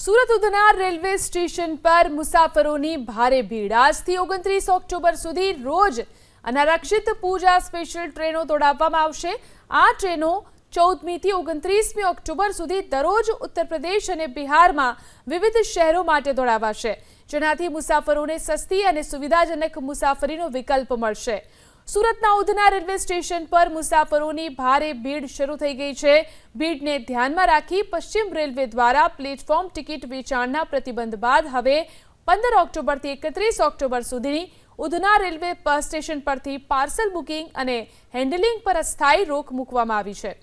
Surat Udhna railway station પર મુસાફરોની ભારે ભીડ. આજથી ઓગણત્રીસ ઓક્ટોબર સુધી રોજ અનારક્ષિત પૂજા સ્પેશિયલ ટ્રેનો દોડાવવામાં આવશે. આ ટ્રેનો ચૌદમીથી ઓગણત્રીસમી ઓક્ટોબર સુધી દરરોજ ઉત્તર પ્રદેશ અને બિહારમાં વિવિધ શહેરો માટે દોડાવાશે. જેનાથી મુસાફરોને સસ્તી અને સુવિધાજનક મુસાફરીનો વિકલ્પ મળશે. સુરતના ઉધના રેલવે સ્ટેશન પર મુસાફરોની ભારે ભીડ શરૂ થઈ ગઈ છે. ભીડને ધ્યાનમાં રાખી પશ્ચિમ રેલવે દ્વારા પ્લેટફોર્મ ટિકિટ વેચાણના પ્રતિબંધ બાદ હવે પંદર ઓક્ટોબરથી એકત્રીસ ઓક્ટોબર સુધી ઉધના રેલવે સ્ટેશન પરથી પાર્સલ બુકિંગ અને હેન્ડલિંગ પર અસ્થાયી રોક મૂકવામાં આવી છે.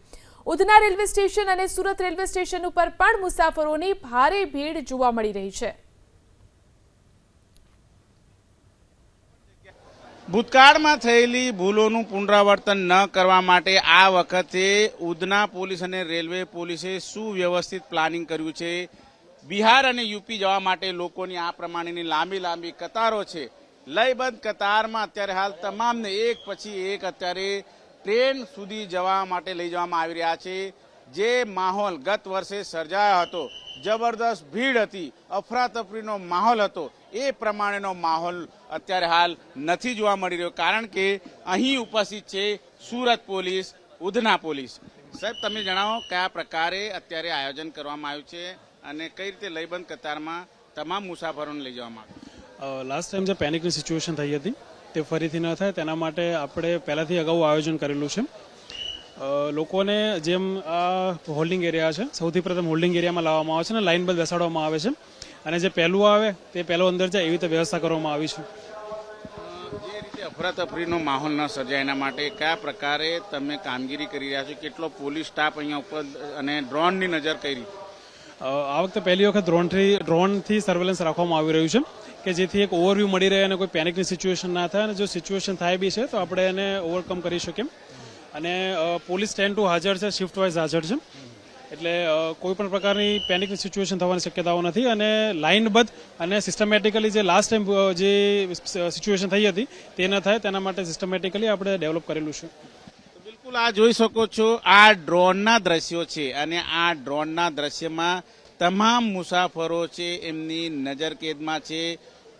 ઉધના રેલવે સ્ટેશન અને સુરત રેલવે સ્ટેશન ઉપર પણ મુસાફરોની ભારે ભીડ જોવા મળી રહી છે. ભૂતકાળમાં થયેલી ભૂલોનું પુનરાવર્તન ન કરવા માટે આ વખતે ઉધના પોલીસ અને રેલવે પોલીસે સુવ્યવસ્થિત પ્લાનિંગ કર્યું છે. બિહાર અને યુપી જવા માટે લોકોની આ પ્રમાણેની લાંબી લાંબી કતારો છે. લયબદ્ધ કતારમાં અત્યારે હાલ તમામને એક પછી એક અત્યારે ટ્રેન સુધી જવા માટે લઈ જવામાં આવી રહ્યા છે. જે માહોલ ગત વર્ષે સર્જાયો હતો, જબરદસ્ત ભીડ હતી, અફરાતફરીનો માહોલ હતો, એ પ્રમાણેનો માહોલ અત્યારે હાલ નથી જોવા મળી રહ્યો, કારણ કે અહીં ઉપસ્થિત છે સુરત પોલીસ, ઉધના પોલીસ. સાહેબ, તમે જણાવો કયા પ્રકારે અત્યારે આયોજન કરવામાં આવ્યું છે અને કઈ રીતે લયબંધ કતારમાં તમામ મુસાફરોને લઈ જવામાં આવ્યું? લાસ્ટ ટાઈમ જે પેનિકની સિચ્યુએશન થઈ હતી, તે ફરીથી ન થાય, તેના માટે આપણે પહેલાંથી અગાઉ આયોજન કરેલું છે. લોકોને જેમ આ હોલ્ડિંગ એરિયા છે સૌથી પ્રથમ હોલ્ડિંગ એરિયામાં લાવવામાં આવે છે અને લાઇન બંધ બેસાડવામાં આવે છે. અને જે પહેલું આવે તે પહેલું અંદર જાય એવી રીતે વ્યવસ્થા કરવામાં આવી છે. જે રીતે અફરાતફરીનો માહોલ ન સર્જાય એના માટે કયા પ્રકારે તમે કામગીરી કરી રહ્યા છો? કેટલો પોલીસ સ્ટાફ અહીંયા ઉપર અને ડ્રોનની નજર કરી? આ વખતે પહેલી વખત ડ્રોનથી ડ્રોનથી સર્વેલન્સ રાખવામાં આવી રહ્યું છે કે જેથી એક ઓવરવ્યૂ મળી રહે અને કોઈ પેનિકની સિચ્યુએશન ના થાય. અને જો સિચ્યુએશન થાય બી છે તો આપણે એને ઓવરકમ કરી શકીએ. અને પોલીસ ટેન ટુ હાજર છે, શિફ્ટ વાઇઝ હાજર છે. એટલે કોઈ પણ પ્રકારની પેનિકની સિચ્યુએશન થવાની શક્યતાઓ નથી અને લાઇનબદ્ધ અને સિસ્ટમેટિકલી જે લાસ્ટ ટાઈમ જે સિચ્યુએશન થઈ હતી, તે ન થાય, તેના માટે સિસ્ટમેટિકલી આપણે ડેવલપ કરેલું છે. બિલકુલ આ જોઈ શકો છો, આ ડ્રોનના દ્રશ્યો છે અને આ ડ્રોનના દ્રશ્યમાં તમામ મુસાફરો છે, એમની નજરકેદમાં છે.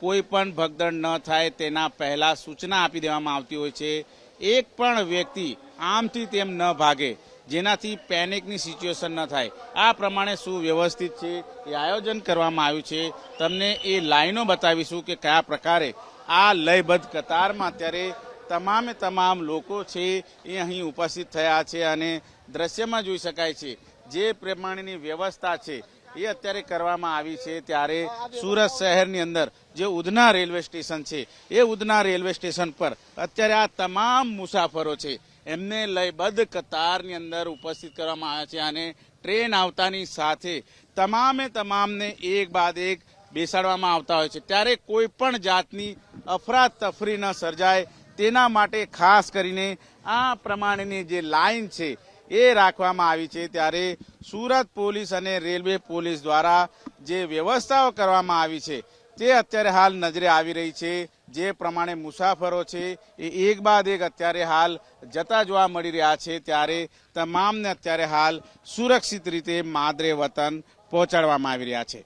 કોઈ પણ ભગદડ ન થાય, તેના પહેલા સૂચના આપી દેવામાં આવતી હોય છે. એક પણ વ્યક્તિ આમથી તેમ ન ભાગે, જેનાથી પેનિકની સિચ્યુએશન ન થાય. આ પ્રમાણે સુવ્યવસ્થિત છે એ આયોજન કરવામાં આવ્યું છે. તમને એ લાઈનો બતાવીશું કે કયા પ્રકારે આ લયબદ્ધ કતારમાં અત્યારે તમામે તમામ લોકો છે એ અહીં ઉપસ્થિત થયા છે અને દ્રશ્યમાં જોઈ શકાય છે. જે પ્રમાણેની વ્યવસ્થા છે એ અત્યારે કરવામાં આવી છે. ત્યારે સુરત શહેરની અંદર જે ઉધના રેલવે સ્ટેશન છે, એ ઉધના રેલવે સ્ટેશન પર અત્યારે આ તમામ મુસાફરો છે. એમને લયબદ્ધ કતારની અંદર ઉપસ્થિત કરવામાં આવ્યા છે અને ટ્રેન આવતાની સાથે તમામે તમામને એક બાદ એક બેસાડવામાં આવતા હોય છે. ત્યારે કોઈ પણ જાતની અફરાતફરી ન સર્જાય તેના માટે ખાસ કરીને આ પ્રમાણેની જે લાઈન છે એ રાખવામાં આવી છે. ત્યારે સુરત પોલીસ અને રેલવે પોલીસ દ્વારા જે વ્યવસ્થાઓ કરવામાં આવી છે તે અત્યારે હાલ નજરે આવી રહી છે. જે પ્રમાણે મુસાફરો છે, એ એક બાદ એક અત્યારે હાલ જતા જોવા મળી રહ્યા છે. ત્યારે તમામને અત્યારે હાલ સુરક્ષિત રીતે માદરે વતન પહોંચાડવામાં આવી રહ્યા છે.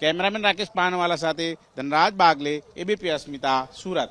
કેમેરામેન રાકેશ પાનવાલા સાથે ધનરાજ બાગલે, એબીપી અસ્મિતા, સુરત.